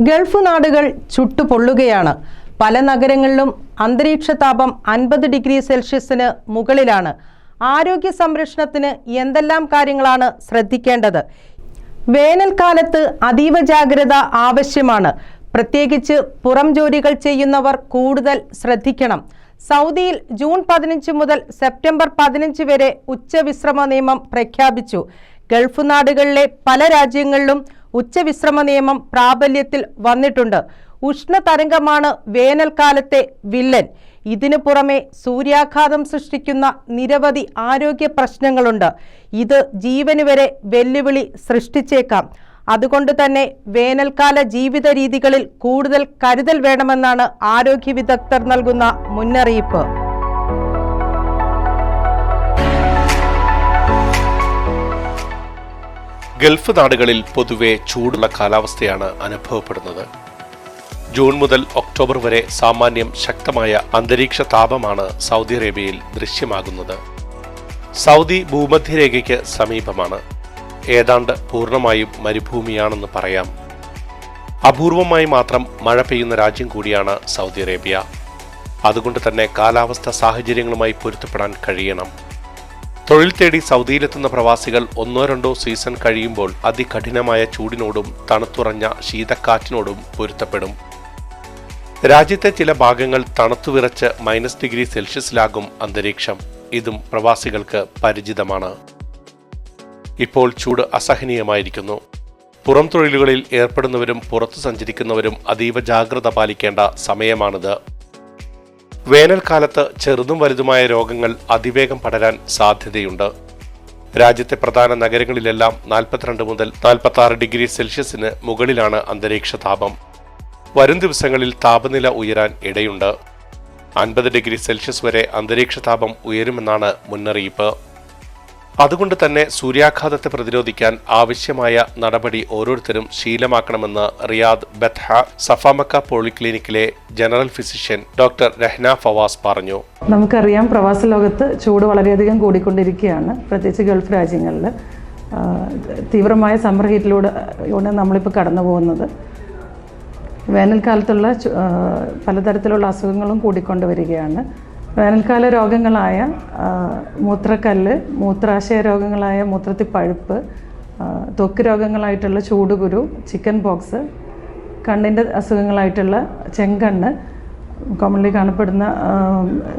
Gulf നാടുകൾ ചുട്ടുപൊള്ളുകയാണ്. പല നഗരങ്ങളിലും അന്തരീക്ഷ താപം അൻപത് ഡിഗ്രി സെൽഷ്യസിന് മുകളിലാണ്. ആരോഗ്യ സംരക്ഷണത്തിന് എന്തെല്ലാം കാര്യങ്ങളാണ് ശ്രദ്ധിക്കേണ്ടത്? വേനൽക്കാലത്ത് അതീവ ജാഗ്രത ആവശ്യമാണ്. പ്രത്യേകിച്ച് പുറം ജോലികൾ ചെയ്യുന്നവർ കൂടുതൽ ശ്രദ്ധിക്കണം. സൗദിയിൽ ജൂൺ പതിനഞ്ച് മുതൽ സെപ്റ്റംബർ പതിനഞ്ച് വരെ ഉച്ചവിശ്രമ നിയമം പ്രഖ്യാപിച്ചു. ഗൾഫ് നാടുകളിലെ പല രാജ്യങ്ങളിലും ഉച്ചവിശ്രമ നിയമം പ്രാബല്യത്തിൽ വന്നിട്ടുണ്ട്. ഉഷ്ണതരംഗമാണ് വേനൽക്കാലത്തെ വില്ലൻ. ഇതിനു പുറമെ സൂര്യാഘാതം സൃഷ്ടിക്കുന്ന നിരവധി ആരോഗ്യ പ്രശ്നങ്ങളുണ്ട്. ഇത് ജീവന് വരെ വെല്ലുവിളി സൃഷ്ടിച്ചേക്കാം. അതുകൊണ്ട് തന്നെ വേനൽക്കാല ജീവിത രീതികളിൽ കൂടുതൽ കരുതൽ വേണമെന്നാണ് ആരോഗ്യ വിദഗ്ധർ നൽകുന്ന മുന്നറിയിപ്പ്. ഗൾഫ് നാടുകളിൽ പൊതുവെ ചൂടുള്ള കാലാവസ്ഥയാണ് അനുഭവപ്പെടുന്നത്. ജൂൺ മുതൽ ഒക്ടോബർ വരെ സാമാന്യം ശക്തമായ അന്തരീക്ഷ താപമാണ് സൗദി അറേബ്യയിൽ ദൃശ്യമാകുന്നത്. സൗദി ഭൂമധ്യരേഖയ്ക്ക് സമീപമാണ്. ഏതാണ്ട് പൂർണമായും മരുഭൂമിയാണെന്ന് പറയാം. അപൂർവമായി മാത്രം മഴ പെയ്യുന്ന രാജ്യം കൂടിയാണ് സൗദി അറേബ്യ. അതുകൊണ്ട് തന്നെ കാലാവസ്ഥ സാഹചര്യങ്ങളുമായി പൊരുത്തപ്പെടാൻ കഴിയണം. തൊഴിൽ തേടി സൗദിയിലെത്തുന്ന പ്രവാസികൾ ഒന്നോ രണ്ടോ സീസൺ കഴിയുമ്പോൾ അതികഠിനമായ ചൂടിനോടും തണുത്തുറഞ്ഞ ശീതക്കാറ്റിനോടും പൊരുത്തപ്പെടും. രാജ്യത്തെ ചില ഭാഗങ്ങൾ തണുത്തുവിറച്ച് മൈനസ് ഡിഗ്രി സെൽഷ്യസിലാകും അന്തരീക്ഷം. ഇതും പ്രവാസികൾക്ക് പരിചിതമാണ്. ഇപ്പോൾ ചൂട് അസഹനീയമായിരിക്കുന്നു. പുറം തൊഴിലുകളിൽ ഏർപ്പെടുന്നവരും പുറത്തു സഞ്ചരിക്കുന്നവരും അതീവ ജാഗ്രത പാലിക്കേണ്ട സമയമാണിത്. വേനൽക്കാലത്ത് ചെറുതും വലുതുമായ രോഗങ്ങൾ അതിവേഗം പടരാൻ സാധ്യതയുണ്ട്. രാജ്യത്തെ പ്രധാന നഗരങ്ങളിലെല്ലാം നാൽപ്പത്തിരണ്ട് മുതൽ നാൽപ്പത്തി ആറ് ഡിഗ്രി സെൽഷ്യസിന് മുകളിലാണ് അന്തരീക്ഷ താപം. വരും ദിവസങ്ങളിൽ താപനില ഉയരാൻ ഇടയുണ്ട്. അൻപത് ഡിഗ്രി സെൽഷ്യസ് വരെ അന്തരീക്ഷ താപം ഉയരുമെന്നാണ് മുന്നറിയിപ്പ്. അതുകൊണ്ട് തന്നെ സൂര്യാഘാതത്തെ പ്രതിരോധിക്കാൻ ആവശ്യമായ നടപടി ഓരോരുത്തരും ശീലമാക്കണമെന്ന് Riyadh Batha Safa Makkah പോളിക്ലിനിക്കിലെ general physician doctor Rahna Fawaz പറഞ്ഞു. നമുക്കറിയാം പ്രവാസ ലോകത്ത് ചൂട് വളരെയധികം കൂടിക്കൊണ്ടിരിക്കുകയാണ്. പ്രത്യേകിച്ച് ഗൾഫ് രാജ്യങ്ങളിൽ. തീവ്രമായ സമ്മർ ഹീറ്റിലൂടെ നമ്മളിപ്പോൾ കടന്നു പോകുന്നത് വേനൽക്കാലത്തുള്ള പലതരത്തിലുള്ള അസുഖങ്ങളും കൂടിക്കൊണ്ട് വരികയാണ് വേനൽക്കാല രോഗങ്ങളായ മൂത്രക്കല്ല് മൂത്രാശയ രോഗങ്ങളായ മൂത്രത്തിൽ പഴുപ്പ് ത്വക്ക് രോഗങ്ങളായിട്ടുള്ള ചൂടുകുരു ചിക്കൻ ബോക്സ് കണ്ണിന്റെ അസുഖങ്ങളായിട്ടുള്ള ചെങ്കണ്ണ് കോമൺലി കാണപ്പെടുന്ന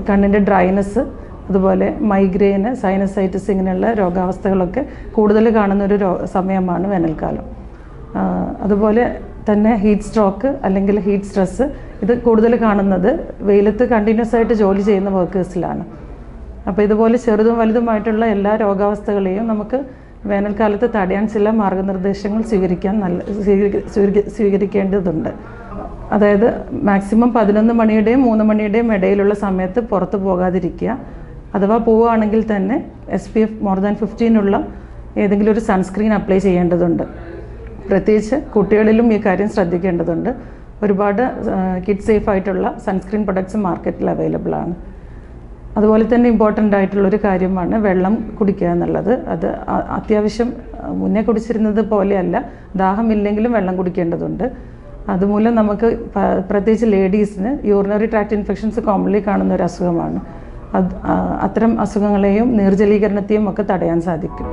കണ്ണിന്റെ ഡ്രൈനസ് അതുപോലെ മൈഗ്രെയിന് സൈനസൈറ്റിസ് ഇങ്ങനെയുള്ള രോഗാവസ്ഥകളൊക്കെ കൂടുതൽ കാണുന്നൊരു രോ സമയമാണ് വേനൽക്കാലം. അതുപോലെ തന്നെ ഹീറ്റ് സ്ട്രോക്ക് അല്ലെങ്കിൽ ഹീറ്റ് സ്ട്രെസ് ഇത് കൂടുതൽ കാണുന്നത് വെയിലത്ത് കണ്ടിന്യൂസ് ആയിട്ട് ജോലി ചെയ്യുന്ന വർക്കേഴ്സിലാണ് അപ്പോൾ ഇതുപോലെ ചെറുതും വലുതുമായിട്ടുള്ള എല്ലാ രോഗാവസ്ഥകളെയും നമുക്ക് വേനൽക്കാലത്ത് തടയാൻ ചില മാർഗനിർദ്ദേശങ്ങൾ സ്വീകരിക്കാൻ നല്ല സ്വീകരി- സ്വീകരി- സ്വീകരിക്കേണ്ടതുണ്ട്. അതായത് മാക്സിമം പതിനൊന്ന് മണിയുടെയും മൂന്ന് മണിയുടെയും ഇടയിലുള്ള സമയത്ത് പുറത്ത് പോകാതിരിക്കുക. അഥവാ പോവുകയാണെങ്കിൽ തന്നെ S P F more than ഫിഫ്റ്റീനുള്ള ഏതെങ്കിലും ഒരു സൺസ്ക്രീൻ അപ്ലൈ ചെയ്യേണ്ടതുണ്ട്. പ്രത്യേകിച്ച് കുട്ടികളിലും ഈ കാര്യം ശ്രദ്ധിക്കേണ്ടതുണ്ട്. ഒരുപാട് കിഡ് സേഫ് ആയിട്ടുള്ള സൺസ്ക്രീൻ പ്രൊഡക്ട്സ് മാർക്കറ്റിൽ അവൈലബിൾ ആണ്. അതുപോലെ തന്നെ ഇമ്പോർട്ടന്റ് ആയിട്ടുള്ളൊരു കാര്യമാണ് വെള്ളം കുടിക്കുക എന്നുള്ളത്. അത് അത്യാവശ്യം മുന്നേ കുടിച്ചിരുന്നത് പോലെയല്ല ദാഹമില്ലെങ്കിലും വെള്ളം കുടിക്കേണ്ടതുണ്ട്. അതുമൂലം നമുക്ക് പ്രത്യേകിച്ച് ലേഡീസിന് യൂറിനറി ട്രാക്ട് ഇൻഫെക്ഷൻസ് കോമൺലി കാണുന്ന ഒരു അസുഖമാണ്. അത് അത്തരം അസുഖങ്ങളെയും നിർജലീകരണത്തെയും ഒക്കെ തടയാൻ സാധിക്കും.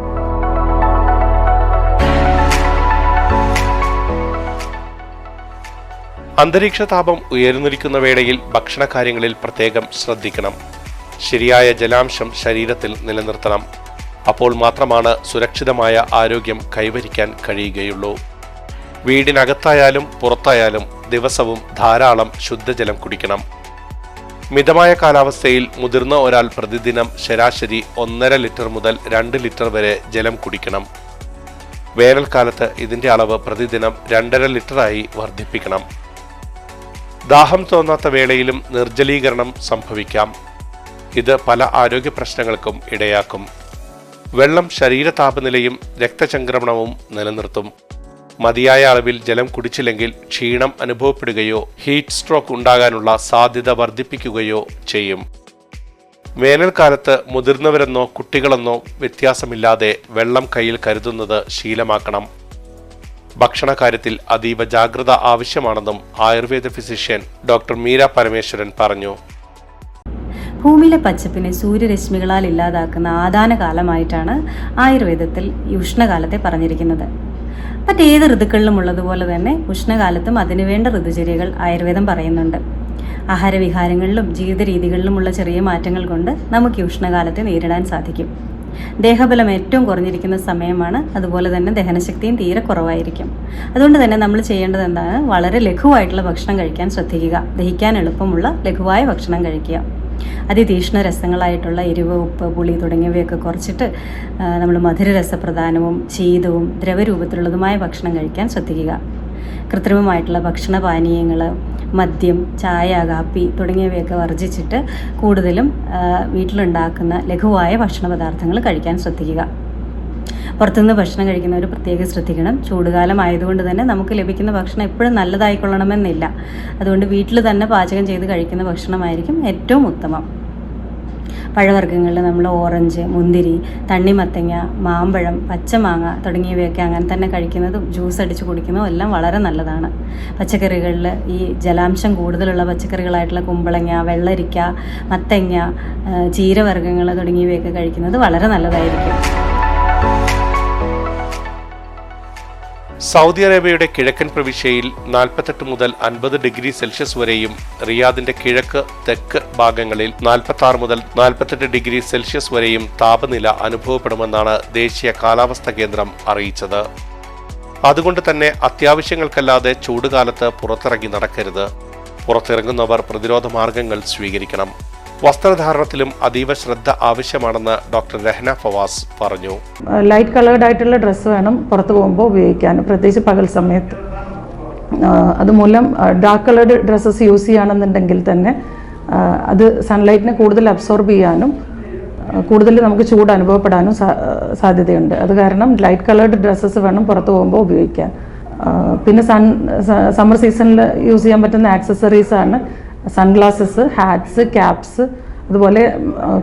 അന്തരീക്ഷ താപം ഉയർന്നിരിക്കുന്ന വേളയിൽ ഭക്ഷണകാര്യങ്ങളിൽ പ്രത്യേകം ശ്രദ്ധിക്കണം. ശരിയായ ജലാംശം ശരീരത്തിൽ നിലനിർത്തണം. അപ്പോൾ മാത്രമാണ് സുരക്ഷിതമായ ആരോഗ്യം കൈവരിക്കാൻ കഴിയുകയുള്ളൂ. വീടിനകത്തായാലും പുറത്തായാലും ദിവസവും ധാരാളം ശുദ്ധജലം കുടിക്കണം. മിതമായ കാലാവസ്ഥയിൽ മുതിർന്ന ഒരാൾ പ്രതിദിനം ശരാശരി ഒന്നര ലിറ്റർ മുതൽ രണ്ട് ലിറ്റർ വരെ ജലം കുടിക്കണം. വേനൽക്കാലത്ത് ഇതിന്റെ അളവ് പ്രതിദിനം രണ്ടര ലിറ്ററായി വർദ്ധിപ്പിക്കണം. ദാഹം തോന്നാത്ത വേളയിലും നിർജലീകരണം സംഭവിക്കാം. ഇത് പല ആരോഗ്യ പ്രശ്നങ്ങൾക്കും ഇടയാക്കും. വെള്ളം ശരീര താപനിലയും രക്തചംക്രമണവും നിലനിർത്തും. മതിയായ അളവിൽ ജലം കുടിച്ചില്ലെങ്കിൽ ക്ഷീണം അനുഭവപ്പെടുകയോ ഹീറ്റ് സ്ട്രോക്ക് ഉണ്ടാകാനുള്ള സാധ്യത വർദ്ധിപ്പിക്കുകയോ ചെയ്യും. വേനൽക്കാലത്ത് മുതിർന്നവരെന്നോ കുട്ടികളെന്നോ വ്യത്യാസമില്ലാതെ വെള്ളം കയ്യിൽ കരുതുന്നത് ശീലമാക്കണം. ഭക്ഷണകാര്യത്തിൽ അതീവ ജാഗ്രത ആവശ്യമാണെന്നും ആയുർവേദ ഫിസിഷ്യൻ ഡോക്ടർ മീര പരമേശ്വരൻ പറഞ്ഞു. ഭൂമിയിലെ പച്ചപ്പിനെ സൂര്യരശ്മികളാൽ ഇല്ലാതാക്കുന്ന ആദാന കാലമായിട്ടാണ് ആയുർവേദത്തിൽ ഈ ഉഷ്ണകാലത്തെ പറഞ്ഞിരിക്കുന്നത്. മറ്റേത് ഋതുക്കളിലും ഉള്ളതുപോലെ തന്നെ ഉഷ്ണകാലത്തും അതിനുവേണ്ട ഋതുചര്യകൾ ആയുർവേദം പറയുന്നുണ്ട്. ആഹാരവിഹാരങ്ങളിലും ജീവിത രീതികളിലുമുള്ള ചെറിയ മാറ്റങ്ങൾ കൊണ്ട് നമുക്ക് ഈ ഉഷ്ണകാലത്തെ നേരിടാൻ സാധിക്കും. ദേഹബലം ഏറ്റവും കുറഞ്ഞിരിക്കുന്ന സമയമാണ്. അതുപോലെ തന്നെ ദഹനശക്തിയും തീരെ കുറവായിരിക്കും. അതുകൊണ്ട് തന്നെ നമ്മൾ ചെയ്യേണ്ടത് എന്താണ്? വളരെ ലഘുവായിട്ടുള്ള ഭക്ഷണം കഴിക്കാൻ ശ്രദ്ധിക്കുക. ദഹിക്കാൻ എളുപ്പമുള്ള ലഘുവായ ഭക്ഷണം കഴിക്കുക. അതിതീഷ്ണ രസങ്ങളായിട്ടുള്ള എരിവ് ഉപ്പ് പുളി തുടങ്ങിയവയൊക്കെ കുറച്ചിട്ട് നമ്മൾ മധുരരസപ്രധാനവും ശീതവും ദ്രവരൂപത്തിലുള്ളതുമായ ഭക്ഷണം കഴിക്കാൻ ശ്രദ്ധിക്കുക. കൃത്രിമമായിട്ടുള്ള ഭക്ഷണ പാനീയങ്ങൾ മദ്യം ചായ കാപ്പി തുടങ്ങിയവയൊക്കെ വർജിച്ചിട്ട് കൂടുതലും വീട്ടിലുണ്ടാക്കുന്ന ലഘുവായ ഭക്ഷണ പദാർത്ഥങ്ങൾ കഴിക്കാൻ ശ്രദ്ധിക്കുക. പുറത്തുനിന്ന് ഭക്ഷണം കഴിക്കുന്നവർ പ്രത്യേകം ശ്രദ്ധിക്കണം. ചൂടുകാലം ആയതുകൊണ്ട് തന്നെ നമുക്ക് ലഭിക്കുന്ന ഭക്ഷണം എപ്പോഴും നല്ലതായിക്കൊള്ളണമെന്നില്ല. അതുകൊണ്ട് വീട്ടിൽ തന്നെ പാചകം ചെയ്ത് കഴിക്കുന്ന ഭക്ഷണമായിരിക്കും ഏറ്റവും ഉത്തമം. പഴവർഗങ്ങളിൽ നമ്മൾ ഓറഞ്ച് മുന്തിരി തണ്ണിമത്തങ്ങ മാമ്പഴം പച്ചമാങ്ങ തുടങ്ങിയവയൊക്കെ അങ്ങനെ തന്നെ കഴിക്കുന്നതും ജ്യൂസ് അടിച്ച് കുടിക്കുന്നതും എല്ലാം വളരെ നല്ലതാണ്. പച്ചക്കറികളിൽ ഈ ജലാംശം കൂടുതലുള്ള പച്ചക്കറികളായിട്ടുള്ള കുമ്പളങ്ങ വെള്ളരിക്ക മത്തങ്ങ ചീരവർഗങ്ങൾ തുടങ്ങിയവയൊക്കെ കഴിക്കുന്നത് വളരെ നല്ലതായിരിക്കും. സൗദി അറേബ്യയുടെ കിഴക്കൻ പ്രവിശ്യയിൽ നാൽപ്പത്തെട്ട് മുതൽ അൻപത് ഡിഗ്രി സെൽഷ്യസ് വരെയും റിയാദിന്റെ കിഴക്ക് തെക്ക് ഭാഗങ്ങളിൽ നാൽപ്പത്തി ആറ് മുതൽ നാൽപ്പത്തെട്ട് ഡിഗ്രി സെൽഷ്യസ് വരെയും താപനില അനുഭവപ്പെടുമെന്നാണ് ദേശീയ കാലാവസ്ഥാ കേന്ദ്രം അറിയിച്ചത്. അതുകൊണ്ട് തന്നെ അത്യാവശ്യങ്ങൾക്കല്ലാതെ ചൂടുകാലത്ത് പുറത്തിറങ്ങി നടക്കരുത്. പുറത്തിറങ്ങുന്നവർ പ്രതിരോധ മാർഗങ്ങൾ സ്വീകരിക്കണം. വസ്ത്രധാരണത്തിലും അതീവ ശ്രദ്ധ ആവശ്യമാണെന്ന് ഡോക്ടർ രഹ്ന ഫവാസ് പറഞ്ഞു. ലൈറ്റ് കളേർഡ് ആയിട്ടുള്ള ഡ്രസ്സ് വേണം പുറത്തു പോകുമ്പോൾ ഉപയോഗിക്കാൻ പ്രത്യേകിച്ച് പകൽ സമയത്ത്. അതുമൂലം ഡാർക്ക് കളേർഡ് ഡ്രസ്സസ് യൂസ് ചെയ്യുകയാണെന്നുണ്ടെങ്കിൽ തന്നെ അത് സൺലൈറ്റിനെ കൂടുതൽ അബ്സോർബ് ചെയ്യാനും കൂടുതൽ നമുക്ക് ചൂട് അനുഭവപ്പെടാനും സാധ്യതയുണ്ട്. അത് കാരണം ലൈറ്റ് കളേർഡ് ഡ്രസ്സസ് വേണം പുറത്തു പോകുമ്പോൾ ഉപയോഗിക്കാൻ. പിന്നെ സൺ സമ്മർ സീസണിൽ യൂസ് ചെയ്യാൻ പറ്റുന്ന ആക്സസറീസാണ് സൺഗ്ലാസസ് ഹാറ്റ്സ് ക്യാപ്സ് അതുപോലെ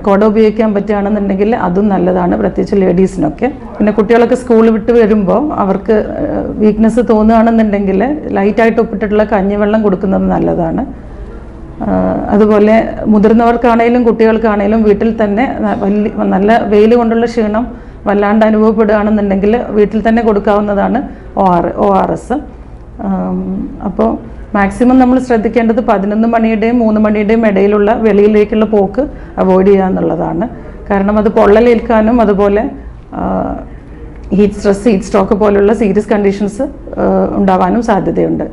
കുട ഉപയോഗിക്കാൻ പറ്റുകയാണെന്നുണ്ടെങ്കിൽ അതും നല്ലതാണ് പ്രത്യേകിച്ച് ലേഡീസിനൊക്കെ. പിന്നെ കുട്ടികളൊക്കെ സ്കൂൾ വിട്ട് വരുമ്പോൾ അവർക്ക് വീക്ക്നെസ് തോന്നുകയാണെന്നുണ്ടെങ്കിൽ ലൈറ്റായിട്ട് ഒപ്പിട്ടിട്ടുള്ള കഞ്ഞിവെള്ളം കൊടുക്കുന്നത് നല്ലതാണ്. അതുപോലെ മുതിർന്നവർക്കാണേലും കുട്ടികൾക്കാണേലും വീട്ടിൽ തന്നെ വലിയ നല്ല വെയിൽ കൊണ്ടുള്ള ക്ഷീണം വല്ലാണ്ട് അനുഭവപ്പെടുകയാണെന്നുണ്ടെങ്കിൽ വീട്ടിൽ തന്നെ കൊടുക്കാവുന്നതാണ് O R O R S അപ്പോൾ മാക്സിമം നമ്മൾ ശ്രദ്ധിക്കേണ്ടത് പതിനൊന്ന് മണിയുടെയും മൂന്ന് മണിയുടെയും ഇടയിലുള്ള വെളിയിലേക്കുള്ള പോക്ക് അവോയ്ഡ് ചെയ്യുക എന്നുള്ളതാണ്. കാരണം അത് പൊള്ളലേൽക്കാനും അതുപോലെ ഹീറ്റ് സ്ട്രെസ് ഹീറ്റ് സ്ട്രോക്ക് പോലുള്ള സീരിയസ് കണ്ടീഷൻസ് ഉണ്ടാവാനും സാധ്യതയുണ്ട്.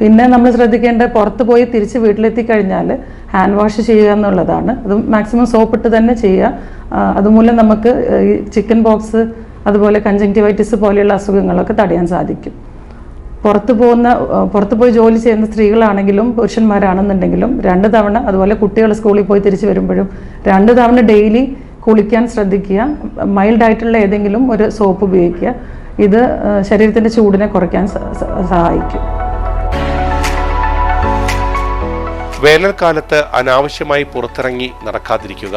പിന്നെ നമ്മൾ ശ്രദ്ധിക്കേണ്ട പുറത്ത് പോയി തിരിച്ച് വീട്ടിലെത്തി കഴിഞ്ഞാൽ ഹാൻഡ് വാഷ് ചെയ്യുക എന്നുള്ളതാണ്. അത് മാക്സിമം സോപ്പിട്ട് തന്നെ ചെയ്യുക. അതുമൂലം നമുക്ക് ചിക്കൻ ബോക്സ് അതുപോലെ കഞ്ചങ്ക്റ്റിവൈറ്റിസ് പോലെയുള്ള അസുഖങ്ങളൊക്കെ തടയാൻ സാധിക്കും. പുറത്ത് പോകുന്ന പുറത്തു പോയി ജോലി ചെയ്യുന്ന സ്ത്രീകളാണെങ്കിലും പുരുഷന്മാരാണെന്നുണ്ടെങ്കിലും രണ്ട് തവണ അതുപോലെ കുട്ടികൾ സ്കൂളിൽ പോയി തിരിച്ചു വരുമ്പോഴും രണ്ട് തവണ ഡെയിലി കുളിക്കാൻ ശ്രദ്ധിക്കുക മൈൽഡ് ആയിട്ടുള്ള ഏതെങ്കിലും ഒരു സോപ്പ് ഉപയോഗിക്കുക. ഇത് ശരീരത്തിന്റെ ചൂടിനെ കുറയ്ക്കാൻ സഹായിക്കും. വേനൽക്കാലത്ത് അനാവശ്യമായി പുറത്തിറങ്ങി നടക്കാതിരിക്കുക.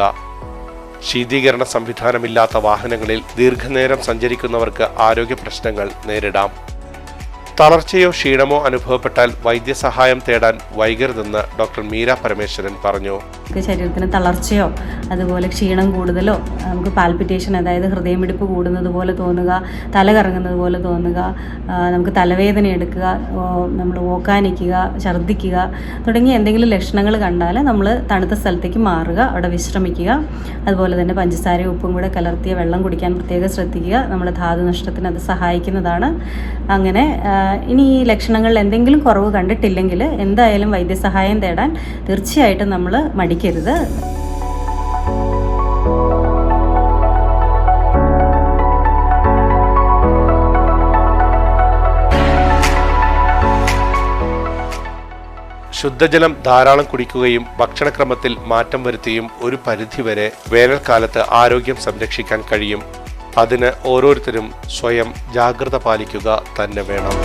ശീതീകരണ സംവിധാനമില്ലാത്ത വാഹനങ്ങളിൽ ദീർഘനേരം സഞ്ചരിക്കുന്നവർക്ക് ആരോഗ്യ പ്രശ്നങ്ങൾ നേരിടാം. തളർച്ചയോ ക്ഷീണമോ അനുഭവപ്പെട്ടാൽ വൈദ്യസഹായം തേടാൻ വൈകരുതെന്ന് ഡോക്ടർ മീര പരമേശ്വരൻ പറഞ്ഞു. ശരീരത്തിന് തളർച്ചയോ അതുപോലെ ക്ഷീണം കൂടുതലോ നമുക്ക് പാൽപിറ്റേഷൻ അതായത് ഹൃദയമിടിപ്പ് കൂടുന്നത് പോലെ തോന്നുക തല കറങ്ങുന്നത് പോലെ തോന്നുക നമുക്ക് തലവേദന എടുക്കുക നമ്മൾ ഓക്കാനിക്കുക ഛർദ്ദിക്കുക തുടങ്ങിയ എന്തെങ്കിലും ലക്ഷണങ്ങൾ കണ്ടാൽ നമ്മൾ തണുത്ത സ്ഥലത്തേക്ക് മാറുക അവിടെ വിശ്രമിക്കുക. അതുപോലെ തന്നെ പഞ്ചസാരയും ഉപ്പും കൂടെ കലർത്തിയ വെള്ളം കുടിക്കാൻ പ്രത്യേകം ശ്രദ്ധിക്കുക. നമ്മുടെ ധാതു നഷ്ടത്തിന് അത് സഹായിക്കുന്നതാണ്. അങ്ങനെ ഇനി ഈ ലക്ഷണങ്ങളിൽ എന്തെങ്കിലും കുറവ് കണ്ടിട്ടില്ലെങ്കിൽ എന്തായാലും വൈദ്യസഹായം തേടാൻ തീർച്ചയായിട്ടും നമ്മൾ മടിക്കരുത്. ശുദ്ധജലം ധാരാളം കുടിക്കുകയും ഭക്ഷണക്രമത്തിൽ മാറ്റം വരുത്തിയും ഒരു പരിധിവരെ വേനൽക്കാലത്ത് ആരോഗ്യം സംരക്ഷിക്കാൻ കഴിയും. അതിന് ഓരോരുത്തരും സ്വയം ജാഗ്രത പാലിക്കുക തന്നെ വേണം.